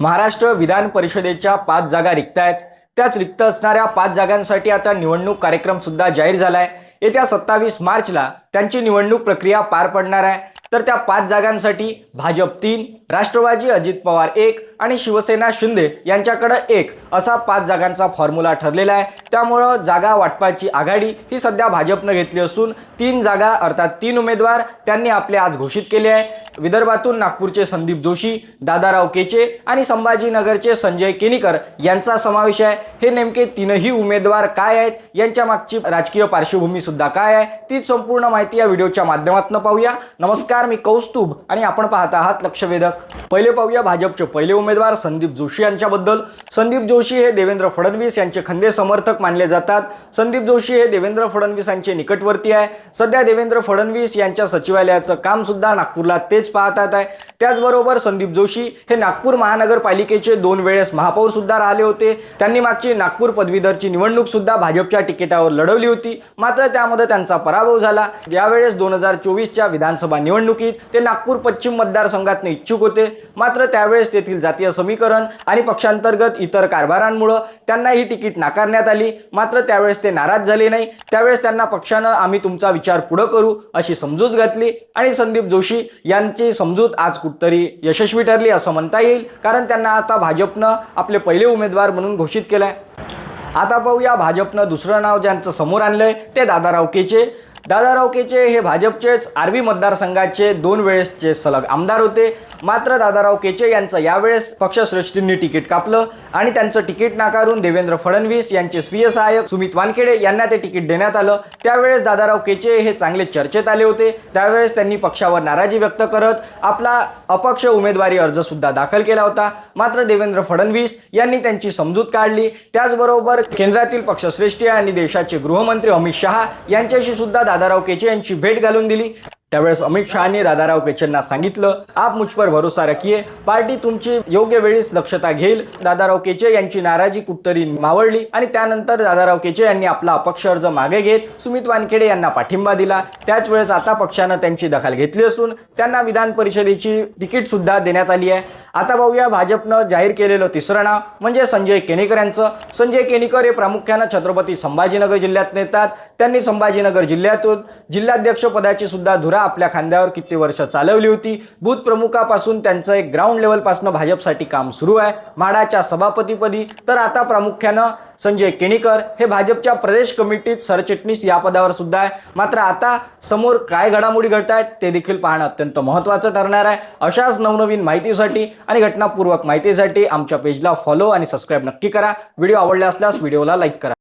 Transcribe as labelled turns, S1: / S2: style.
S1: महाराष्ट्र विधान परिषदेच्या पाच जागा रिक्त आहेत त्याच रिक्त असणाऱ्या पाच जागांसाठी आता निवडणूक कार्यक्रम सुद्धा जाहीर झालाय. येत्या सत्तावीस मार्चला त्यांची निवडणूक प्रक्रिया पार पडणार आहे. तर त्या पाच जागांसाठी भाजप तीन राष्ट्रवादी अजित पवार एक आणि शिवसेना शिंदे यांच्याकडं एक असा पाच जागांचा फॉर्म्युला ठरलेला आहे. त्यामुळं जागा वाटपाची आघाडी ही सध्या भाजपनं घेतली असून तीन जागा अर्थात तीन उमेदवार त्यांनी आपले आज घोषित केले आहे. विदर्भातून नागपूरचे संदीप जोशी दादाराव केचे आणि संभाजीनगरचे संजय केनीकर यांचा समावेश आहे. हे नेमके तीनही उमेदवार काय आहेत? यांच्या मागची राजकीय पार्श्वभूमी सुद्धा काय आहे? तीच संपूर्ण माहिती या व्हिडिओच्या माध्यमातून पाहूया. नमस्कार. मी कौस्तुभ आणि आपण पाहत आहात लक्षवेधक. पहिले पाहूया भाजपचे पहिले उमेदवार संदीप जोशी यांच्याबद्दल. संदीप जोशी हे देवेंद्र फडणवीस यांचे खंदे समर्थक मानले जातात. संदीप जोशी हे देवेंद्र फडणवीस यांचे निकटवर्ती आहे. सध्या देवेंद्र फडणवीस यांच्या सचिवालयाचं काम सुद्धा नागपूरला तेच पाहतात आहे. त्याचबरोबर संदीप जोशी हे नागपूर महानगरपालिकेचे दोन वेळेस महापौर सुद्धा राहिले होते. त्यांनी मागची नागपूर पदवीधरची निवडणूक सुद्धा भाजपच्या तिकिटावर लढवली होती. मात्र त्यामध्ये त्यांचा पराभव झाला. यावेळेस दोन हजार चोवीसच्या विधानसभा निवडणूक निवडणुकीत ते नागपूर पश्चिम मतदारसंघातनं इच्छुक होते. मात्र त्यावेळेस तेथील जातीय समीकरण आणि पक्षांतर्गत इतर कारभारांमुळं त्यांना ही तिकीट नाकारण्यात आली. मात्र त्यावेळेस ते नाराज झाले नाही. त्यावेळेस त्यांना पक्षानं आम्ही तुमचा विचार पुढं करू अशी समजूत घातली आणि संदीप जोशी यांची समजूत आज कुठतरी यशस्वी ठरली असं म्हणता येईल. कारण त्यांना आता भाजपनं आपले पहिले उमेदवार म्हणून घोषित केलंय. आता पाहूया भाजपनं दुसरं नाव ज्यांचं समोर आणलंय ते दादाराव केचे दादाराव केचे हे भाजपचेच आर्वी मतदारसंघाचे दोन वेळेसचे सलग आमदार होते. मात्र दादाराव केचे यांचं यावेळेस पक्षश्रेष्ठींनी तिकीट कापलं आणि त्यांचं तिकीट नाकारून देवेंद्र फडणवीस यांचे स्वीय सहाय्यक सुमित वानखेडे यांना ते तिकीट देण्यात आलं. त्यावेळेस दादाराव केचे हे चांगले चर्चेत आले होते. त्यावेळेस त्यांनी पक्षावर नाराजी व्यक्त करत आपला अपक्ष उमेदवारी अर्ज सुद्धा दाखल केला होता. मात्र देवेंद्र फडणवीस यांनी त्यांची समजूत काढली. त्याचबरोबर केंद्रातील पक्षश्रेष्ठी आणि देशाचे गृहमंत्री अमित शहा यांच्याशी सुद्धा दादाराव केचे यांची भेट घालून दिली. त्यावेळेस अमित शहानी दादाराव केचेंना सांगितलं आप मुझपर भरोसा रखिये पार्टी तुमची योग्य वेळीच दक्षता घेईल. दादाराव केचे यांची नाराजी कुठतरी मावळली आणि त्यानंतर दादाराव केचे यांनी आपला अपक्ष अर्ज मागे घेत सुमित वानखेडे यांना पाठिंबा दिला. त्याच वेळेस आता पक्षानं त्यांची दखल घेतली असून त्यांना विधान परिषदेची तिकीट सुद्धा देण्यात आली आहे. आता पाहूया भाजपनं जाहीर केलेलं तिसरं नाव म्हणजे संजय केणेकर यांचं. संजय केणेकर हे प्रामुख्यानं छत्रपती संभाजीनगर जिल्ह्यात नेतात. त्यांनी संभाजीनगर जिल्ह्यातून जिल्हाध्यक्ष पदाची सुद्धा धुरा आपल्या खांद्यावर किती वर्ष चालवली होती? बूथ प्रमुखापासून त्यांचं एक ग्राउंड लेवलपासून भाजपसाठी काम सुरू आहे. माडाच्या सभापतीपदी तर आता प्रामुख्यानं संजय केणीकर. हे भाजपच्या प्रदेश कमिटीत सरचिटणीस या पदावर सुद्धा आहे. मात्र आता समोर काय घडामोडी घडत आहेत ते देखील पाहणं अत्यंत महत्त्वाचं ठरणार आहे. अशाच नवनवीन माहितीसाठी आणि घटनापूर्वक माहितीसाठी आमच्या पेजला फॉलो आणि सबस्क्राईब नक्की करा. व्हिडिओ आवडला असल्यास व्हिडिओला लाईक करा.